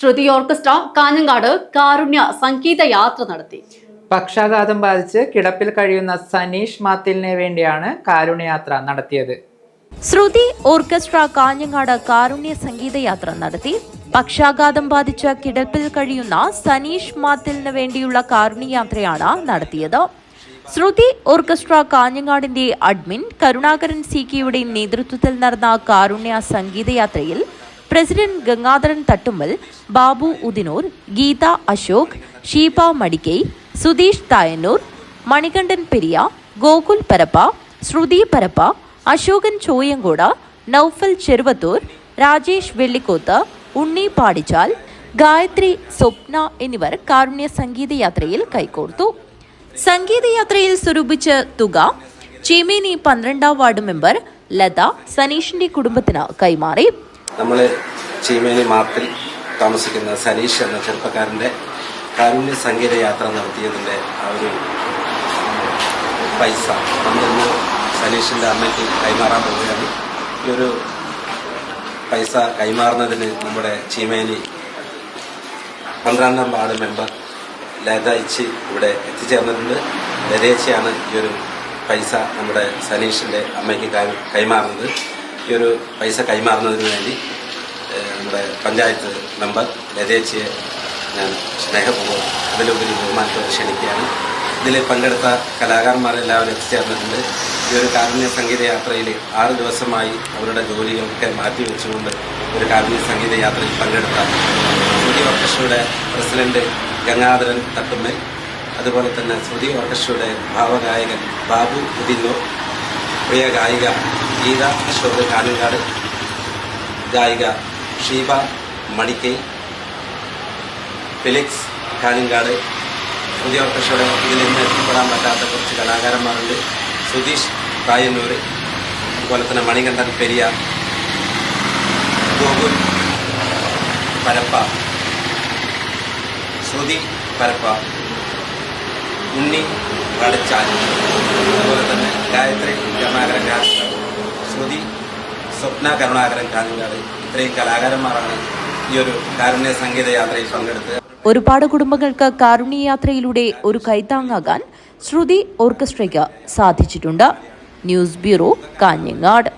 ശ്രുതി orchestra Kanhangad കാരുണ്യ സംഗീത യാത്ര നടത്തി. പക്ഷാഘാതം ബാധിച്ച് കിടപ്പിൽ കഴിയുന്ന സനീഷ് മാത്തിലിനെ വേണ്ടിയാണ് കാരുണ്യയാത്ര നടത്തിയത്. ശ്രുതി ഓർക്കസ്ട്ര കാഞ്ഞങ്ങാട് കാരുണ്യ സംഗീത യാത്ര നടത്തി. പക്ഷാഘാതം ബാധിച്ച കിടപ്പിൽ കഴിയുന്ന സനീഷ് മാത്തിലിന് വേണ്ടിയുള്ള കാരുണ്യയാത്രയാണ് നടത്തിയത്. ശ്രുതി ഓർക്കസ്ട്ര കാഞ്ഞങ്ങാടിന്റെ അഡ്മിൻ കരുണാകരൻ സി കെയുടെ നേതൃത്വത്തിൽ നടന്ന കാരുണ്യ സംഗീതയാത്രയിൽ പ്രസിഡന്റ് ഗംഗാധരൻ തട്ടുമ്മൽ ബാബു ഉദിനൂർ ഗീത അശോക് ഷീപ മടിക്കൈ സുധീഷ് തായന്നൂർ മണികണ്ഠൻ പെരിയ ഗോകുൽ പരപ്പ ശ്രുതി പരപ്പ അശോകൻ ചോയങ്കോട നൌഫൽ ചെറുവത്തൂർ രാജേഷ് വെള്ളിക്കോത്ത് ഉണ്ണി പാടിച്ചാൽ ഗായത്രി സ്വപ്ന എന്നിവർ കാരുണ്യ സംഗീതയാത്രയിൽ കൈകോർത്തു. സംഗീതയാത്രയിൽ സ്വരൂപിച്ച തുക ചീമേനി പന്ത്രണ്ടാം വാർഡ് മെമ്പർ ലത സനീഷിന്റെ കുടുംബത്തിന് കൈമാറി. നമ്മൾ ചീമേനി മാപ്പിൽ താമസിക്കുന്ന സനീഷ് എന്ന ചെറുപ്പക്കാരന്റെ കാരുണ്യ സംഗീത യാത്ര നടത്തിയതിന്റെ ആ ഒരു പൈസ നമ്മളിന്ന് സനീഷിന്റെ അമ്മയ്ക്ക് കൈമാറാൻ പോവുകയാണ്. ഈ ഒരു പൈസ കൈമാറുന്നതിന് നമ്മുടെ ചീമേനി പന്ത്രണ്ടാം വാർഡ് മെമ്പർ ലത ഇച്ചി ഇവിടെ എത്തിച്ചേർന്നിട്ടുണ്ട്. ലതേച്ചിയാണ് ഈ ഒരു പൈസ നമ്മുടെ സനീഷിന്റെ അമ്മയ്ക്ക് കൈമാറുന്നത്. ഈ ഒരു പൈസ കൈമാറുന്നതിന് വേണ്ടി നമ്മുടെ പഞ്ചായത്ത് മെമ്പർ ലതേച്ചിയെ ഞാൻ സ്നേഹപൂർവം അതിലുപരി ബഹുമാനത്തോടെ ക്ഷണിക്കുകയാണ്. ഇതിൽ പങ്കെടുത്ത കലാകാരന്മാരെല്ലാവരും എത്തിച്ചേർന്നിട്ടുണ്ട്. ഈ ഒരു കാരുണ്യ സംഗീത യാത്രയിൽ ആറ് ദിവസമായി അവരുടെ ജോലികളൊക്കെ മാറ്റി വെച്ചുകൊണ്ട് ഒരു കാരുണ്യ സംഗീത യാത്രയിൽ പങ്കെടുത്ത ശ്രുതി ഓർക്കസ്ട്രയുടെ പ്രസിഡന്റ് ഗംഗാധരൻ തട്ടുമ്മൽ അതുപോലെ തന്നെ ശ്രുതി ഓർക്കസ്ട്രയുടെ ഭാവഗായകൻ ബാബു ഉദിന്നൂർ പ്രിയ ഗായിക ഗീത അശോക് കാനങ്കാട് ഗായിക ഷീബ മണിക്കൈ ഫിലിക്സ് കാനിങ്കാട് പുതിയ ഓർക്കസ്ട്രയുടെ ഇതിൽ ഇന്ന് എത്തിപ്പെടാൻ പറ്റാത്ത കുറച്ച് കലാകാരന്മാരുണ്ട്. സുധീഷ് തായന്നൂർ അതുപോലെ തന്നെ മണികണ്ഠൻ പെരിയ ഗോകുൽ പരപ്പ ശ്രുതി പരപ്പ ഉണ്ണി വടച്ചാൽ അതുപോലെ തന്നെ ഗായത്രി രമാകരൻ കാഞ്ഞങ്ങാട് ശ്രുതി സ്വപ്ന കരുണാകരൻ കാഞ്ഞങ്ങാട് ഇത്രയും കലാകാരന്മാരാണ് ഈ ഒരു കാരുണ്യ സംഗീത യാത്രയിൽ പങ്കെടുത്ത് ഒരുപാട് കുടുംബങ്ങൾക്ക് കാരുണ്യയാത്രയിലൂടെ ഒരു കൈത്താങ്ങാകാൻ ശ്രുതി ഓർക്കസ്ട്രയ്ക്ക് സാധിച്ചിട്ടുണ്ട്. News bureau Kanhangad.